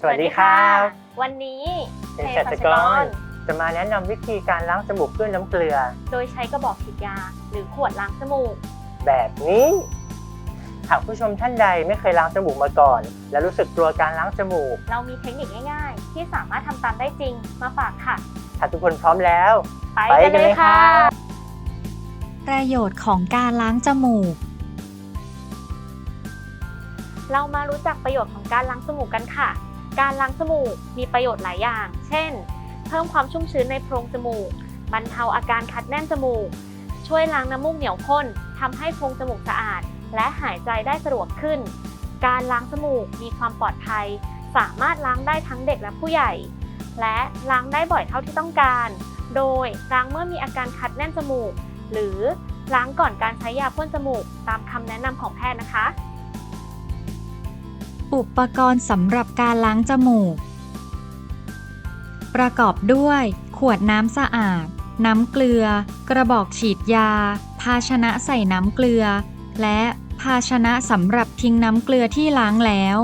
สวัสดีครับวันนี้เภสัชกรจะมาแนะนำวิธีการล้างจมูกด้วยน้ำเกลือ โดยใช้กระบอกฉีดยา หรือขวดล้างจมูก แบบนี้ หากผู้ชมท่านใดไม่เคยล้างจมูกมาก่อน และรู้สึกกลัวการล้างจมูก เรามีเทคนิคง่าย ๆ ที่สามารถทำตามได้จริงมาฝากค่ะ ถ้าทุกคนพร้อมแล้ว ไปไปกักันนเลเลยยครัค่ะบประโยชน์ของการล้างจมูกเรามารู้จักประโยชน์ของการล้างจมูกกันค่ะ การล้างจมูกมีประโยชน์หลายอย่าง เช่น เพิ่มความชุ่มชื้นในโพรงจมูก บรรเทาอาการคัดแน่นจมูก ช่วยล้างน้ำมูกเหนียวข้นทำให้โพรงจมูกสะอาด และหายใจได้สะดวกขึ้น การล้างจมูกมีความปลอดภัย สามารถล้างได้ทั้งเด็กและผู้ใหญ่ และล้างได้บ่อยเท่าที่ต้องการ โดยล้างเมื่อมีอาการคัดแน่นจมูก หรือล้างก่อนการใช้ยาพ่นจมูกตามคำแนะนำของแพทย์นะคะ อุปกรณ์สำหรับการล้างจมูก ประกอบด้วย ขวดน้ำสะอาด น้ำเกลือ กระบอกฉีดยา ภาชนะใส่น้ำเกลือ และภาชนะสำหรับทิ้งน้ำเกลือที่ล้างแล้ว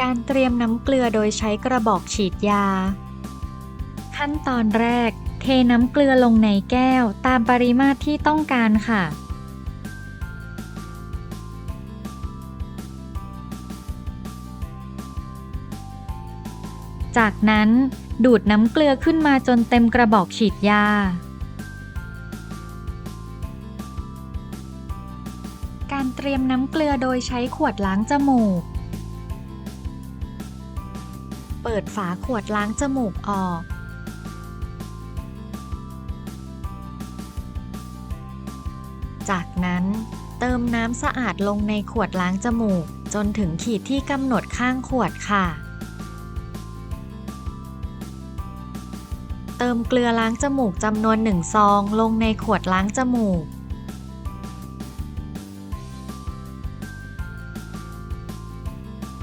การเตรียมน้ำเกลือโดยใช้กระบอกฉีดยา ขั้นตอนแรก เทน้ำเกลือลงในแก้วตามปริมาตรที่ต้องการค่ะ จากนั้นดูดน้ำเกลือขึ้นมาจนเต็มกระบอกฉีดยา การเตรียมน้ำเกลือโดยใช้ขวดล้างจมูก เปิดฝาขวดล้างจมูกออก จากนั้นเติมน้ำสะอาดลงในขวดล้างจมูก จนถึงขีดที่กำหนดข้างขวดค่ะ ติมเกลือล้างจมูกจำนวนหนึ่งซองลงในขวดล้างจมูก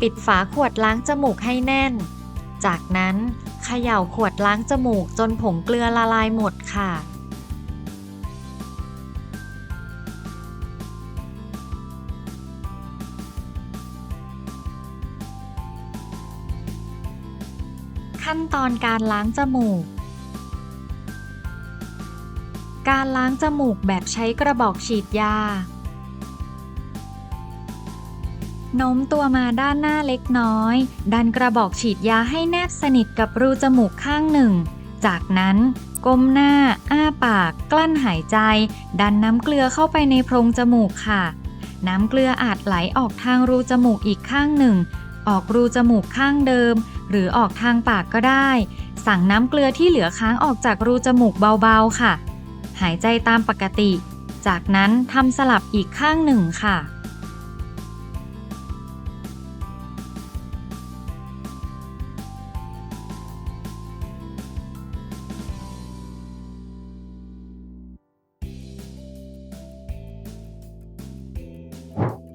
ปิดฝาขวดล้างจมูกให้แน่น จากนั้นเขย่าขวดล้างจมูกจนผงเกลือละลายหมดค่ะ ขั้นตอนการล้างจมูก การล้างจมูกแบบใช้กระบอกฉีดยา โน้มตัวมาด้านหน้าเล็กน้อย ดันกระบอกฉีดยาให้แนบสนิทกับรูจมูกข้างหนึ่ง จากนั้นก้มหน้า อ้าปาก กลั้นหายใจ ดันน้ำเกลือเข้าไปในโพรงจมูกค่ะ น้ำเกลืออาจไหลออกทางรูจมูกอีกข้างหนึ่ง ออกรูจมูกข้างเดิม หรือออกทางปากก็ได้ สั่งน้ำเกลือที่เหลือค้างออกจากรูจมูกเบาๆค่ะ หายใจตามปกติ จากนั้นทำสลับอีกข้างหนึ่งค่ะ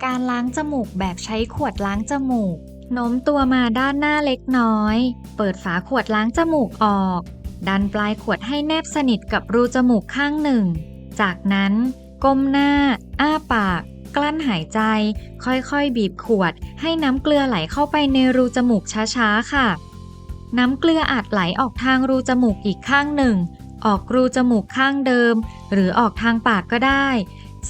การล้างจมูกแบบใช้ขวดล้างจมูกโน้มตัวมาด้านหน้าเล็กน้อย เปิดฝาขวดล้างจมูกออก ดันปลายขวดให้แนบสนิทกับรูจมูกข้างหนึ่ง จากนั้น ก้มหน้า อ้าปาก กลั้นหายใจ ค่อยๆ บีบขวด ให้น้ำเกลือไหลเข้าไปในรูจมูกช้าๆ ค่ะ น้ำเกลืออาจไหลออกทางรูจมูกอีกข้างหนึ่ง ออกรูจมูกข้างเดิม หรือออกทางปากก็ได้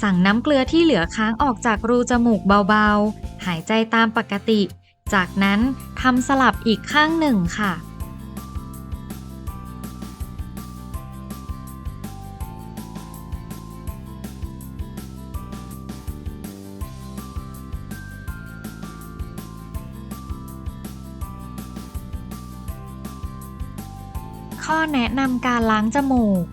สั่งน้ำเกลือที่เหลือค้างออกจากรูจมูกเบาๆ หายใจตามปกติ จากนั้นทำสลับอีกข้างหนึ่งค่ะ ข้อแนะนำการล้างจมูก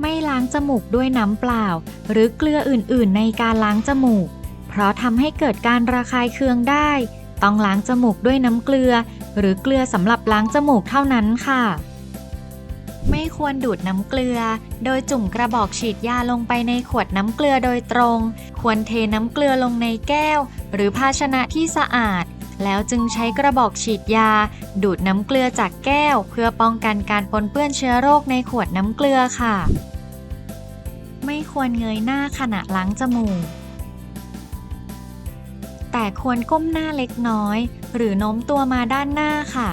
ไม่ล้างจมูกด้วยน้ำเปล่า หรือเกลืออื่นๆ ในการล้างจมูก เพราะทำให้เกิดการระคายเคืองได้ ต้องล้างจมูกด้วยน้ำเกลือ หรือเกลือสำหรับล้างจมูกเท่านั้นค่ะ ไม่ควรดูดน้ำเกลือ โดยจุ่มกระบอกฉีดยาลงไปในขวดน้ำเกลือโดยตรง ควรเทน้ำเกลือลงในแก้ว หรือภาชนะที่สะอาด แล้วจึงใช้กระบอกฉีดยา ดูดน้ำเกลือจากแก้ว เพื่อป้องกันการปนเปื้อนเชื้อโรคในขวดน้ำเกลือค่ะ ไม่ควรเงยหน้าขณะล้างจมูก แต่ควรก้มหน้าเล็กน้อย หรือโน้มตัวมาด้านหน้าค่ะ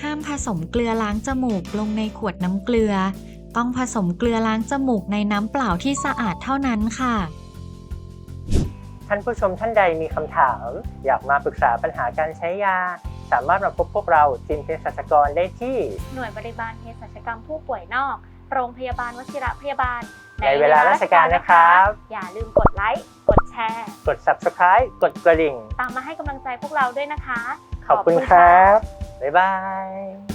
ห้ามผสมเกลือล้างจมูกลงในขวดน้ำเกลือ ต้องผสมเกลือล้างจมูกในน้ำเปล่าที่สะอาดเท่านั้นค่ะ ท่านผู้ชมท่านใดมีคำถาม อยากมาปรึกษาปัญหาการใช้ยา สามารถมาพบพวกเราทีมเภสัชกรได้ที่ หน่วยบริบาลเภสัชกรรมผู้ป่วยนอก โรงพยาบาลวชิระพยาบาลในเวลาราชการนะครับ อย่าลืมกดไลค์ กดแชร์ กด subscribe กดกระดิ่ง ตามมาให้กำลังใจพวกเราด้วยนะคะ ขอบคุณครับ บ๊ายบาย